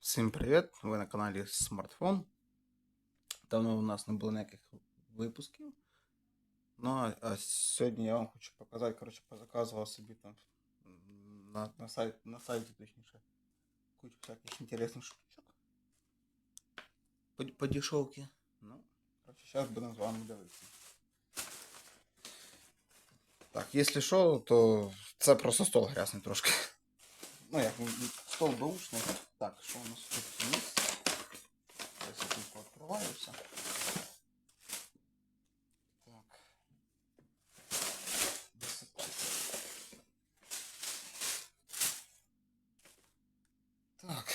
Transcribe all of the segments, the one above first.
Всім привіт! Ви на каналі Смартфон. Давно у нас не було ніяких випусків. Ну а, а сьогодні я вам хочу показати, коротше, позаказував собі там м, на, на, сайт, на сайті, точніше, кучу всяких інтересних штучок. По, по дешевці. Ну, коротше, зараз будемо з вами дивитися. Так, якщо що, то це просто стол грязний трошки. Ну, як стол баушний. Так, що у нас тут є? Зараз я тут пооткриваю все. Так. Висипається. Так.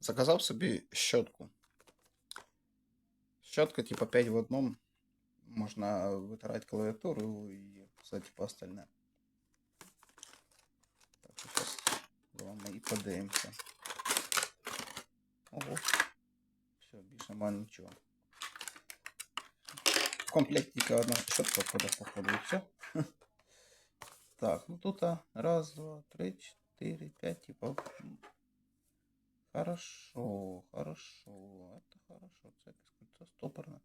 Заказав собі щотку. Щотка типа 5 в одному. Можна витирати клавіатуру і все типа остальне. вами і подивимося. Ого. Все, більше немає нічого. В комплекті тільки одна щотка входить, походу, і все. Так, ну тут а, раз, два, три, четыре, пять, типа. м, Хорошо, хорошо, это хорошо. Це якесь кольцо стопорне.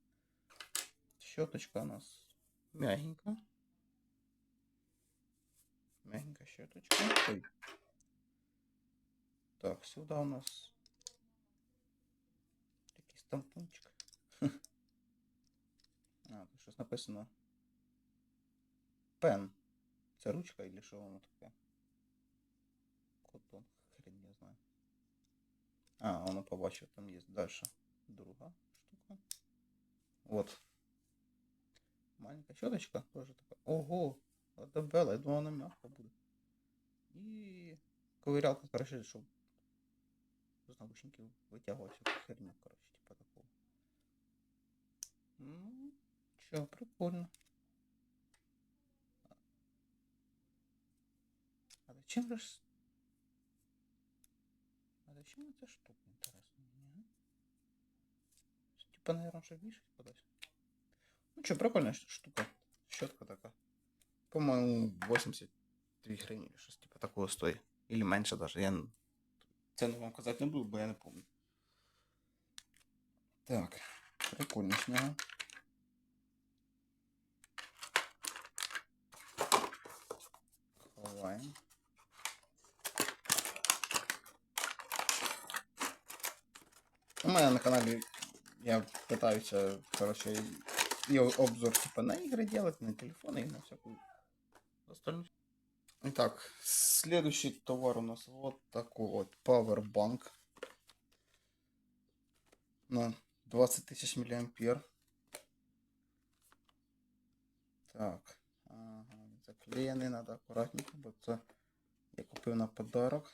Щеточка у нас мягенька. Мягенькая щеточка. Ой. Так, сюда у нас якийсь тампончик. А, тут щось написано. Пен. Це ручка или що воно таке? Котон, хрен я знаю. А, воно побачив, там є дальше друга штука. Вот. Маленькая щеточка тоже такая. Ого! Дебела, я думал, она мягко будет. И ковырялка, короче, чтобы з наушників витягувати всю херню, короче, типа такого. Ну, чё, прикольно. А зачем же... ж- А зачем эта штука, интересно мне, а? Типа, наверное, чтобы вешать куда-то. Ну что, прикольная ш- штука. Щетка такая. По-моему, 83 гривні, или щось типа такого стоїть. Или менше даже. Я н- ціну вам казати не буду, бо я не помню. Так, прикольно з нього. Ховаємо. У мене на каналі я питаюся, короче, и обзор типа на игры делать, на телефоны и на всякую остальную. Итак, следующий товар у нас вот такой вот Powerbank на 20 тысяч миллиампер. Так, ага, заклеєний, надо акуратненько, бо це я купив на подарок.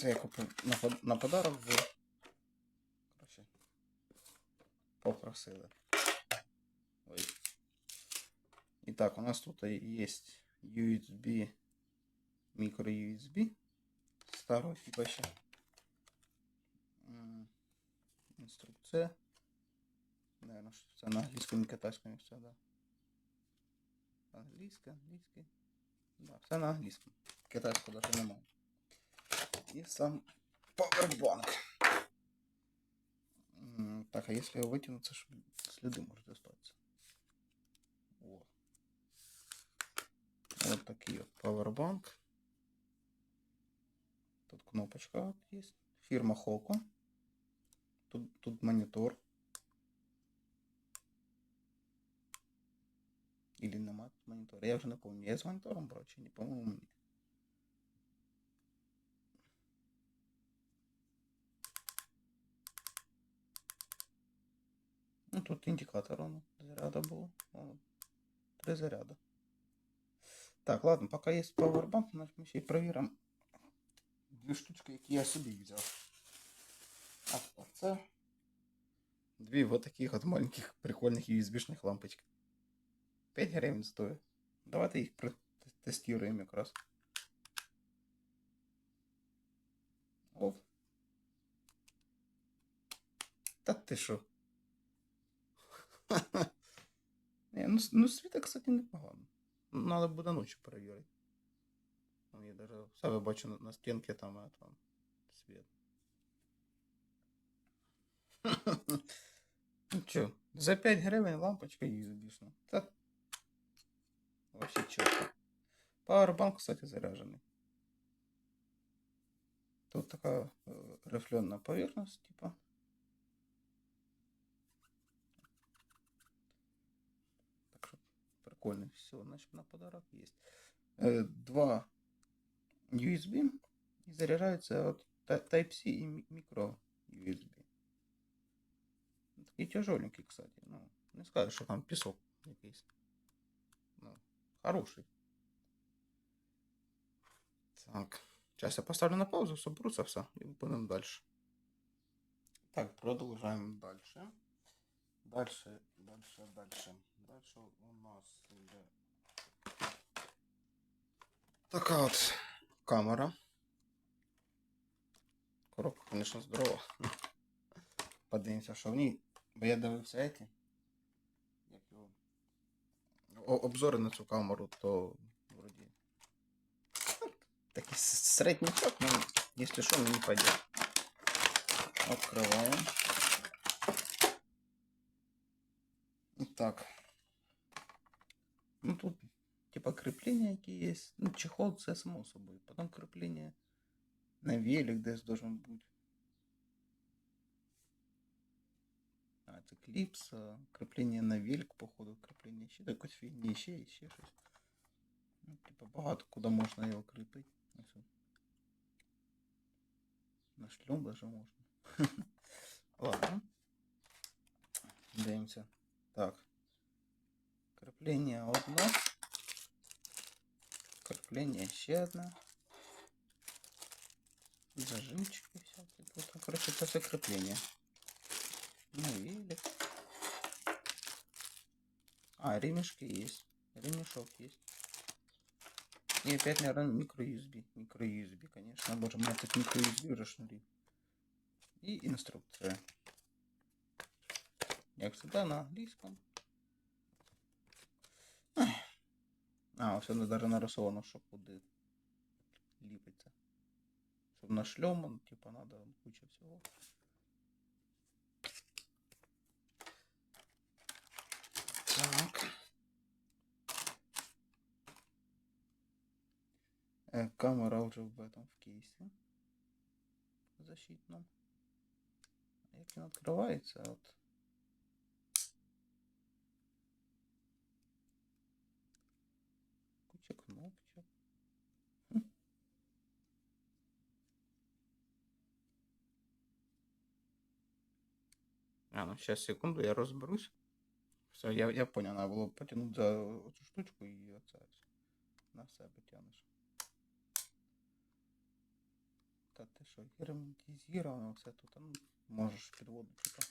Це я купив на, под- на подарок в. Короче. Попросили. Ой. Итак, у нас тут есть USB, микро USB старого типа ще. М, Інструкція. Наверное, що це на англійському і китайському все, да. Англійська, англійський. Да, все на англійському. Китайського даже немає. І сам Powerbank. Так, а если его вытянуть, це ж следы может остаться. О. Вот такие вот Powerbank. Тут кнопочка вот есть. Фирма Хоко. Тут, тут монитор. Или нема тут монитора. Я уже не помню. Я с монитором чи не по-моему тут индикатор он заряда был. О, Три заряда. Так, ладно, пока есть Powerbank, значит мы ще й проверим дві штучки, які я собі взяв. А так, це дві вот таких от маленьких прикольних USB-шних лампочки. 5 гривень стоїть. Давайте їх протестуємо якраз. Off. Та ти що? Не, ну, с- ну світа, кстати, непогано. Ну, Надо буде ночі перевірити. Ну, я даже в себе бачу на, на стінці там, а, там світ. Ну чо, за 5 гривень лампочка USB-шна. Та вообще чітко. Пауэрбанк, кстати, заряженный. Тут такая э, рифленая поверхность, типа. Прикольно все, значит на подарок есть. Э, два USB и заряжается от Type-C и ми- микро USB. Такие тяжеленькие, кстати. Ну, не скажешь, что там песок якийсь. Ну, хороший. Так. Сейчас я поставлю на паузу, соберуться все и будем дальше. Так, продолжаем дальше. Дальше, дальше, дальше. Дальше у нас іде така от камера. Коробка, конечно, здорова. Подивимося, що в ній. Бо я дивився эти. Як його. о- Обзори на цю камеру, то вроді. ну, Такий с- середнячок, ну, якщо що, мені пойдет. Открываем. Так. Ну тут типа крепления какие есть. Ну, чехол це само собой. Потом крепление на велик десь должен быть. А, це клипс, а, крепление на велик, походу, крепление ще до якоїсь фігні, ще, ще щось. Ну, типа багато куди можна його кріпити. Ось от. На шлем даже можна. Ладно. Дивимося. Так. Крепление одно. Крепление ще одне. Зажимчики всякие. Тут, ну, короче, это все крепление. Ну, велик. А, ремешки есть. Ремешок есть. И опять, наверное, микро-USB. Микро-USB, конечно. Боже, меня тут микро-USB уже. И инструкция. Як всегда на английском. А, воно даже нарисовано, що куди ліпиться. Щоб на шльом, типа, надо куча всього. Так. Э, камера уже в этом в кейсе. Защитном. Як він відкривається, от. Куча кнопочок. А, ну сейчас, секунду, я разберусь. Все, я, я понял, надо было потянуть за эту штучку и оце на себе тянеш. Та ти що, герметизировано все тут, ну, можеш підводу, типа.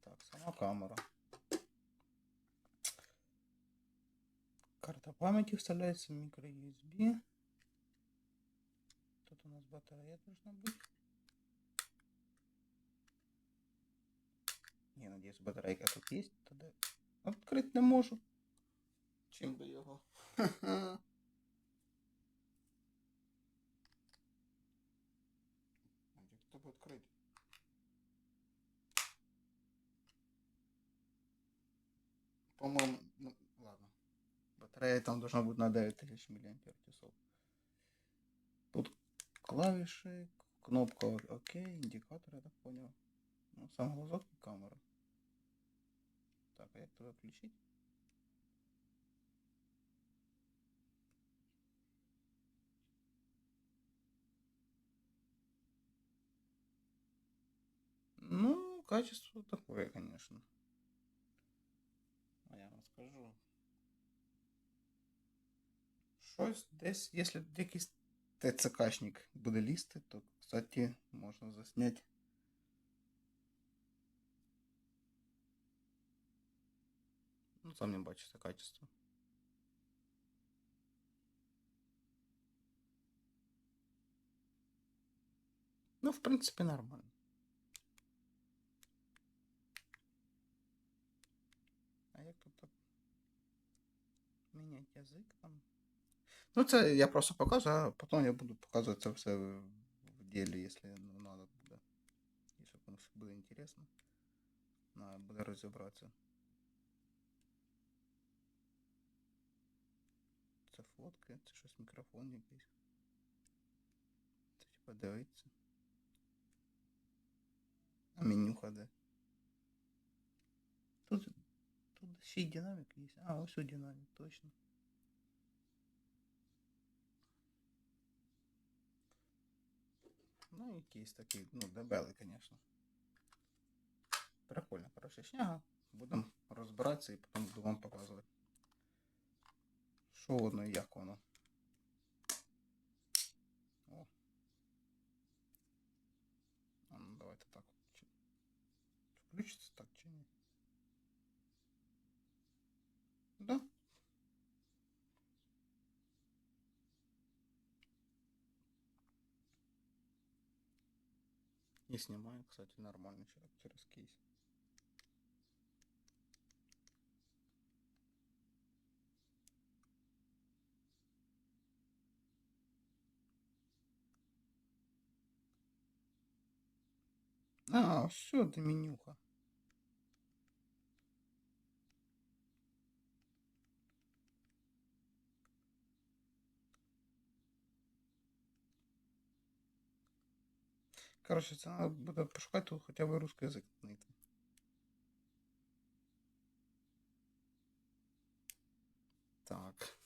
Так, сама камера. Карта памяти вставляется в микро USB. Тут у нас батарея должна быть. Не, надеюсь, батарейка тут есть. Тогда открыть не можу. Чим би його? А як тебе відкрити? По-моему, ну, ладно. Батарея там должна быть на 9000 мАч. Тут клавиши, кнопка ОК, индикатор, я так понял. Ну, сам глазок и камера. Так, а як тебе включить? Ну, качество такое, конечно. А я вам скажу. Щось десь, якщо якийсь ТЦКшник буде лізти, то, кстати, можна засняти. Ну, сам не бачите качество. Ну, в принципе, нормально. А як тут? Міняти язик там. Ну, це я просто показую, а потім я буду показувати це все в в ділі, якщо ну, надо буде. Якщо комусь буде інтересно. Надо буде розібратися. Це фотки, це щось мікрофон якийсь. Це типа дивиться. А менюха де? Тут, тут ще й динамік є. А, ось у динамік, точно. Ну, якийсь такий, ну, дебелий, звісно. Прикольно, коротше, шняга. Будемо розбиратися і потім буду вам показувати. Що воно і як воно. И снимаю, кстати, нормально через, через кейс. А, все, ты менюха. Короче, це треба буде пошукати тут хоча б русский язик знайти. Так.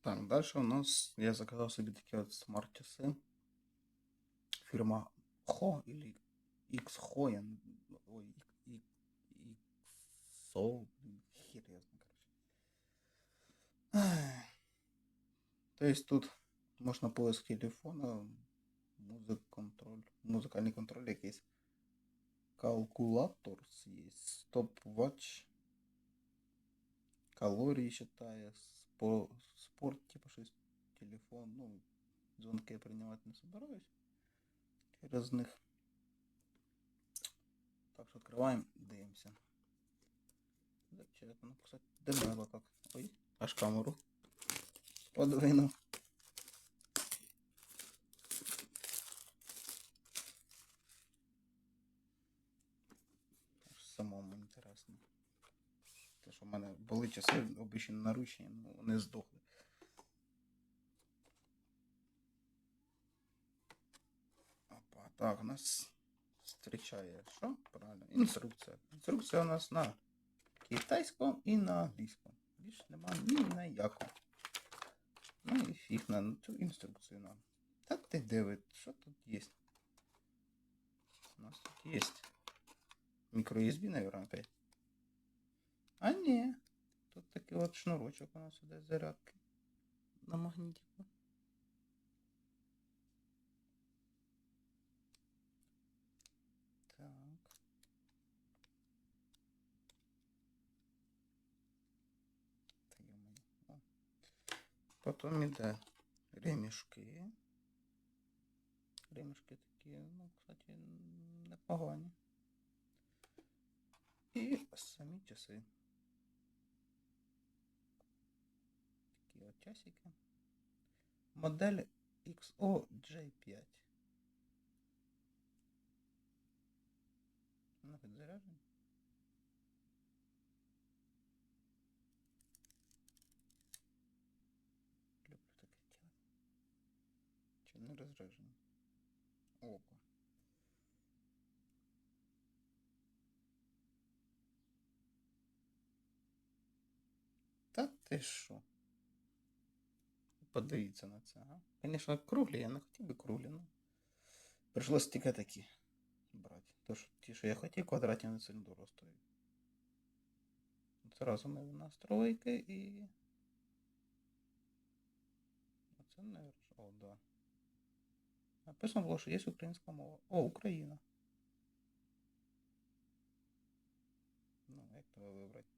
Так, дальше у нас я заказал себе такие вот смарт-часы. Фирма Ho или X-Ho, я... Ой, X-O, хер я знаю, короче. То есть тут можна поиск телефона, музик контроль, музикальний контроль якийсь. Калкулятор є, стоп-ватч. Калорії считає, спо, спорт, типа щось, телефон, ну, дзвонки я приймати не собираюсь. Через них. Так що відкриваємо, дивимося. Зачетно написати. Демело так. Ой, аж камеру. Подвинув. Інтересно. Те, що в мене були часи обичні наручні, ну вони здохли. Опа, так, у нас зустрічає що? Правильно, інструкція. Інструкція у нас на китайському і на англійському. Більше нема ні на якому. Ну і фіг на цю інструкцію нам. Так ти дивить, що тут є? У нас тут є микро USB, наверное, опять. А ні. Тут такий от шнурочок у нас іде зарядки. На магнітику. Так. Та йо-моє. О. Потім іде ремішки. Ремішки такі, ну, кстати, непогані. І самі часи. Часики. Модель XOJ5. Вона підзаряджена. Люблю таке тіло. Чи не розряджено? Опа. Та ти що? Подивіться на це? Звісно, круглі, я не хотів би круглі, ну. Прийшлось тільки такі брати. Тож ті, що я хотів, квадратні не сильно дорого стоять. Зразу ми в настройки і. Оце не О, да. Написано було, що є українська мова. О, Україна. Ну, як тебе вибрати?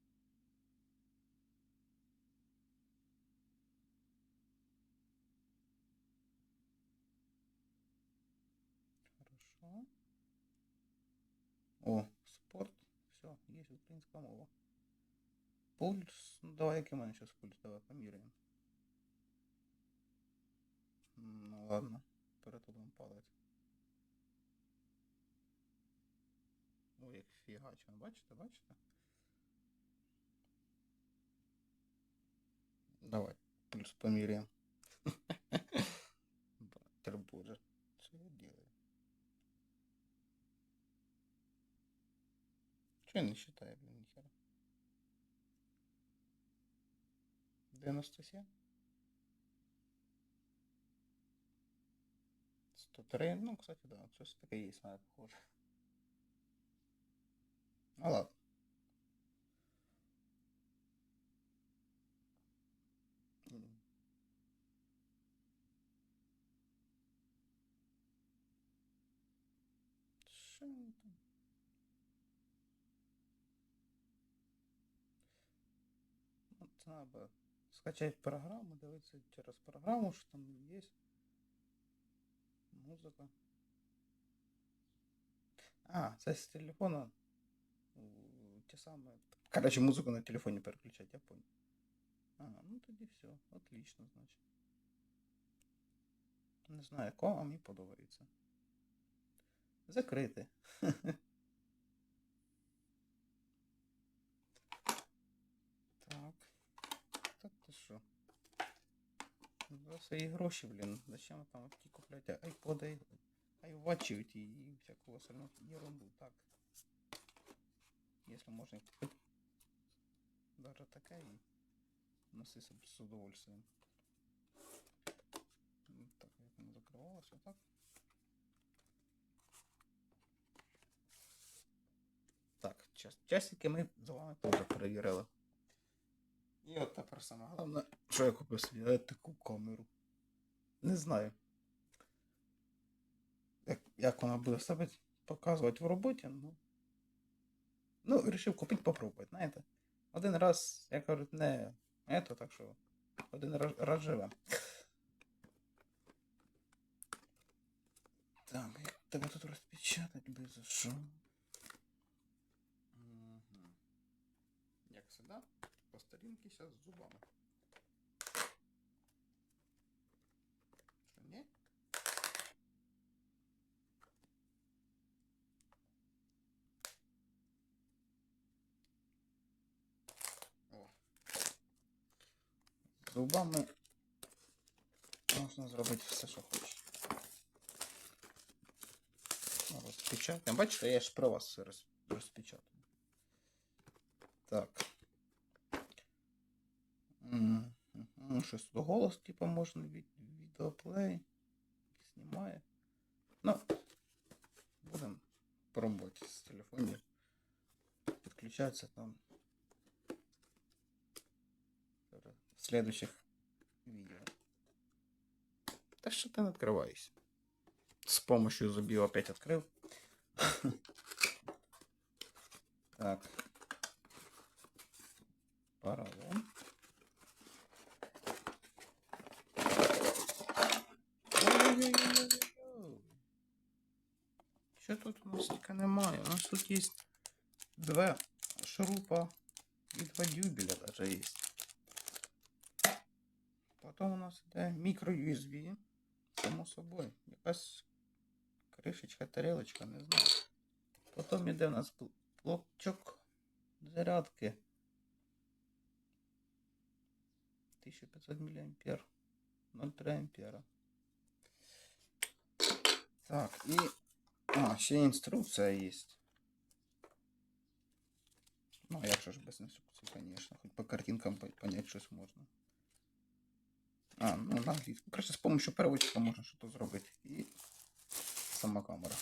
Що? О, спорт. Все, є українська мова. Пульс. Ну давай, який у мене зараз пульс, давай поміряємо. М, Ну ладно, перетулим палець. Ой, як фігача, бачите, бачите? Давай, пульс поміряємо. Батер боже, Че не считаю, блин, нихера? 97? 103, ну, кстати, да, щось таке є, на похоже. Ну ладно. Це треба скачати програму, дивитися через програму, що там є. Музика. А, це з телефона. Те саме. Короче, музику на телефоні переключати, я понял. А, ну тоді все. Отлично, значить. Не знаю, якого, а мені подобається. Закрити. За свої гроші, блін. Зачем там ті купляти айподи, айватчі і, і всяку остальну ерунду. Так. Если можно купить даже такая и носи с с удовольствием. Ну, Так, як воно закривалося, так? Так, час, часики ми з вами теж перевірили. І от тепер саме головне, що я купив собі е, таку камеру. Не знаю. Як, як вона буде себе показувати в роботі, ну. Ну, вирішив купити попробувати, знаєте. Один раз, як кажуть, не ето, так що один раз, раз живе. Так, як тебе тут розпечатати за що? по старинці зараз з зубами. Що, ні? О. Зубами можна зробити все, що хочеш. Ну, Розпечатаємо. Бачите, я ж про вас все роз... розпечатаю. Так. мгм, Щось тут голос, типа, можна від... відеоплей. Знімає. Ну, будемо пробувати з телефону. Підключатися там. в следующих видео. Да что ты не открывайся. С помощью зубил опять открыл. Так. Поролон. У нас тут є два шурупа і два дюбеля даже є. Потім у нас іде мікро USB. Само собою. Якась кришечка, тарелочка, не знаю. Потім іде у нас бл- блокчик зарядки. 1500 мА. 0,3 ампера. Так, і... А, ще інструкція є. Ну, а як же ж без інструкції, конечно. Хоч по картинкам по- понять щось можна. А, ну на англійську. Короче, з помощью переводчика можна щось зробити. І сама камера.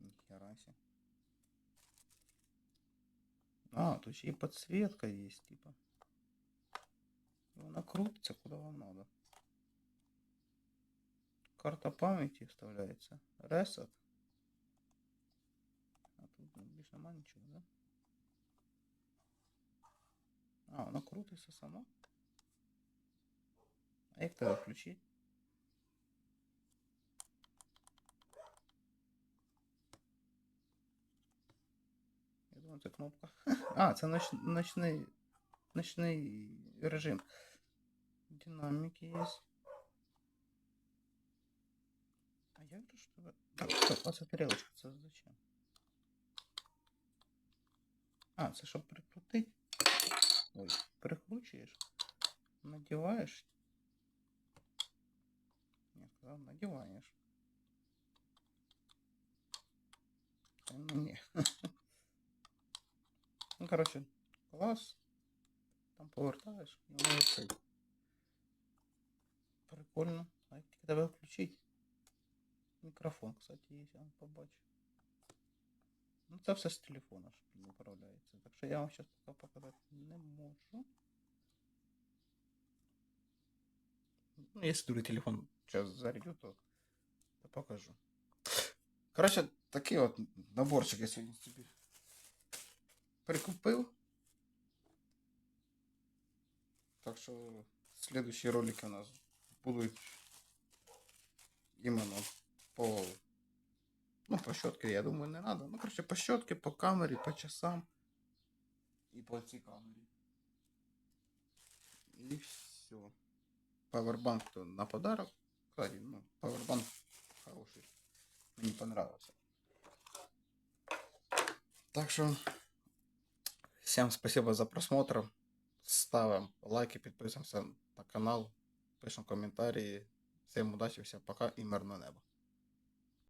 Ніхера себе. А, тут ще і підсвітка є, типа. І Вона крутиться, куди вам надо. Карта памяти вставляється. Reset. більш нема ничего, да? А, воно крутиться само. А як тебе включить? Я думаю, это кнопка. А, это ноч... ночный, ночный режим. Динамики есть. А я же что. тебе... А, стоп, оце тарелочка, це зачем? А, це щоб прикрутити. Ой, прикручуєш, надіваєш. Ні, сказав, надіваєш. Та Ну, ні. Ну, коротше, клас. Там повертаєш, і воно висить. Прикольно. А як тільки тебе включить? Мікрофон, кстати, є, я вам побачу. Ну, це все з телефона ж управляється. Так що я вам зараз поки показати не можу. Ну, якщо другий телефон зараз зарядю, то, то покажу. Коротше, такий от наборчик я сьогодні собі прикупив. Так що следующие ролики у нас будуть іменно по Ну, по щетке, я думаю, не надо. Ну, короче, по щетке, по камері, по часам. І по цій камері. І все. Пауэрбанк то на подарок. Кстати, ну, пауэрбанк хороший. Мені понравился. Так что, всем спасибо за просмотр. Ставим лайки, підписуємося на канал, пишемо коментарі. Всем удачи, всем пока і мирного неба.